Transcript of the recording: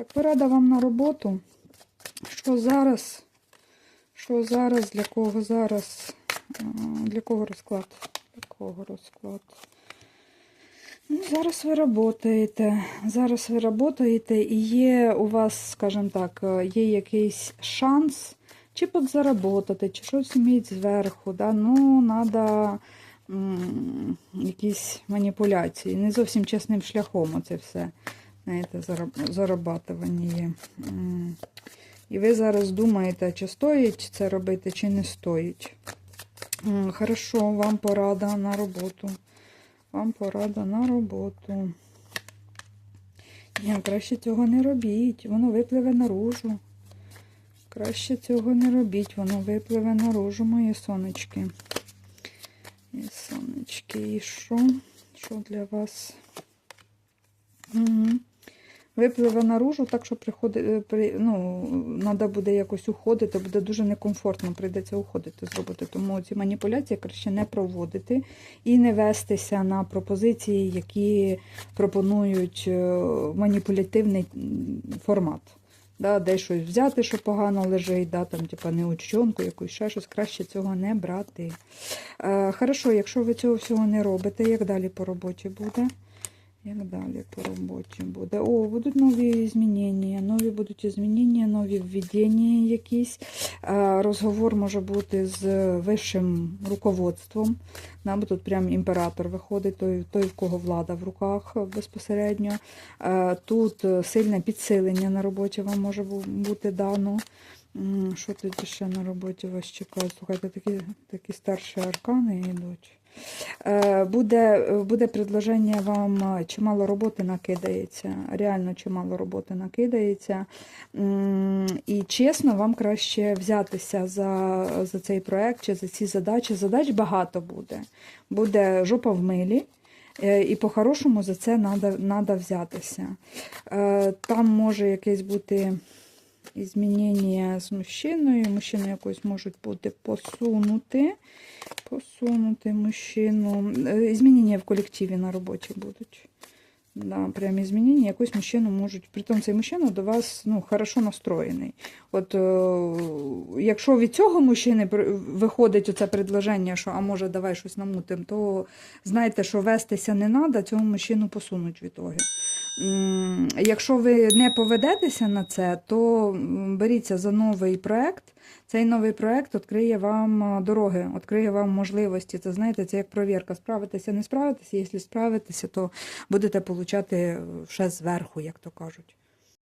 Так, порада вам на роботу. Що зараз? Що зараз? Для кого зараз? Для кого розклад? Для кого розклад? Ну, зараз ви працюєте. Зараз ви працюєте і є у вас, скажімо так, є якийсь шанс чи підзаработати, чи щось вміти зверху. Да? Ну, треба якісь маніпуляції. Не зовсім чесним шляхом оце все. Знаєте, зараб- зарабатування є. І ви зараз думаєте, чи стоїть це робити, чи не стоїть. Хорошо, вам порада на роботу. Вам порада на роботу. Ні, краще цього не робіть, воно випливе наружу. Краще цього не робіть, воно випливе наружу, мої сонечки. І сонечки, і що? Що для вас? Угу. Випливе наружу, так що приходить, е, при, ну, треба буде якось уходити, буде дуже некомфортно, прийдеться уходити з роботи. Тому ці маніпуляції краще не проводити і не вестися на пропозиції, які пропонують е, маніпулятивний формат. Да, де щось взяти, що погано лежить, да, там, типа, неучонку, якусь ще щось, краще цього не брати. Е, хорошо, якщо ви цього всього не робите, як далі по роботі буде? Як далі по роботі буде? О, будуть нові змінення, нові будуть змінення, нові введення якісь. Розговор може бути з вищим руководством. Бо тут прям імператор виходить, той, той, в кого влада в руках безпосередньо. Тут сильне підсилення на роботі вам може бути дано. Що тоді ще на роботі вас чекає? Слухайте, такі, такі старші аркани йдуть. Е, Буде, буде предложення вам, е, чимало роботи накидається, реально чимало роботи накидається. І чесно, вам краще взятися за, за цей проект чи за ці задачі. Задач багато буде. Буде жопа в милі. Е, І по-хорошому за це треба взятися. Там може якесь бути і змінення з мужчиною. Мужчину якось можуть бути посунути. Посунути мужчину. Е, Змінення в колективі на роботі будуть. Да, прямі змінення. Якось мужчину можуть. Притом цей мужчина до вас ну, хорошо настроєний. От е, якщо від цього мужчини виходить оце предложення, що а може давай щось намутим, то знайте, що вестися не треба, цього мужчину посунуть в ітоги. Якщо ви не поведетеся на це, то беріться за новий проект. Цей новий проект відкриє вам дороги, відкриє вам можливості. Це знаєте, це як провірка. Справитися, не справитися. Якщо справитися, то будете получати ще зверху, як то кажуть.